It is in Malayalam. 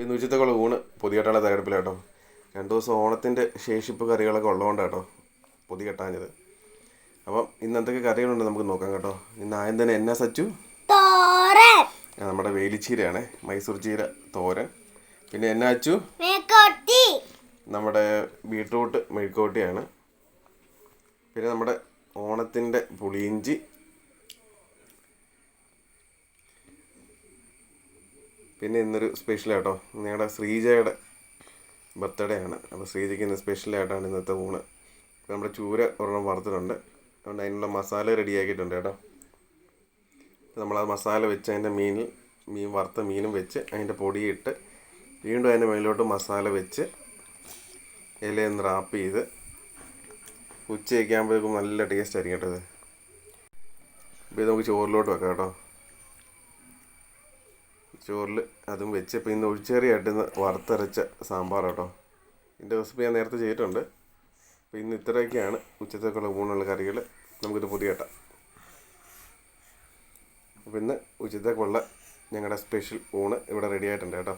ഇന്ന് ഉച്ചത്തേക്കുള്ള ഊണ് പൊതികെട്ടാണ് കേട്ടോ. രണ്ട് ദിവസം ഓണത്തിന്റെ ശേഷിപ്പ് കറികളൊക്കെ ഉള്ളതുകൊണ്ട് കേട്ടോ പൊതി കെട്ടാഞ്ഞത് അപ്പം ഇന്ന് എന്തൊക്കെ കറികളുണ്ട് നമുക്ക് നോക്കാം കേട്ടോ. ഇന്ന് ആദ്യം തന്നെ എന്നാ സച്ചു? നമ്മുടെ വേലിച്ചീരയാണ്. മൈസൂർ ചീര തോരൻ. പിന്നെ എന്നാ അച്ചു? നമ്മുടെ ബീട്രൂട്ട് മെഴുക്കോട്ടിയാണ് പിന്നെ നമ്മുടെ ഓണത്തിന്റെ പുളിയിഞ്ചി പിന്നെ ഇന്നൊരു സ്പെഷ്യൽ കേട്ടോ ഞങ്ങളുടെ ശ്രീജയുടെ ബർത്ത്ഡേ ആണ്. അപ്പോൾ ശ്രീജയ്ക്ക് ഇന്ന് സ്പെഷ്യലായിട്ടാണ് ഇന്നത്തെ ഊണ്. നമ്മുടെ ചൂര ഒരെണ്ണം വറുത്തിട്ടുണ്ട്. അതുകൊണ്ട് അതിനുള്ള മസാല റെഡിയാക്കിയിട്ടുണ്ട് കേട്ടോ. നമ്മൾ ആ മസാല വെച്ച് അതിന്റെ മീനിൽ മീൻ വറുത്ത മീനും വെച്ച് അതിന്റെ പൊടിയിട്ട് വീണ്ടും അതിന്റെ മേലോട്ട് മസാല വെച്ച് ഇലയൊന്ന് റാപ്പ് ചെയ്ത് ഉച്ചയൊക്കെ ആകുമ്പോഴേക്കും നല്ല ടേസ്റ്റ് ആയിരിക്കും കേട്ടോ ഇത്. അപ്പോൾ ഇത് നമുക്ക് ചോറിലോട്ട് വെക്കാം കേട്ടോ. ചോറിൽ അതും വെച്ച് ഇപ്പോൾ ഇന്ന് ഒഴിച്ചേറിയായിട്ട് ഇന്ന് വറുത്തരച്ച സാമ്പാർ കേട്ടോ ഇതിന്റെ റെസിപ്പി ഞാൻ നേരത്തെ ചെയ്തിട്ടുണ്ട്. അപ്പോൾ ഇന്ന് ഇത്രയൊക്കെയാണ് ഉച്ചത്തേക്കുള്ള ഊണുള്ള കറികൾ നമുക്കിത് പുതിയ കേട്ടാം അപ്പോൾ ഇന്ന് ഉച്ചത്തേക്കുള്ള ഞങ്ങളുടെ സ്പെഷ്യൽ ഊണ് ഇവിടെ റെഡി ആയിട്ടുണ്ട് കേട്ടോ.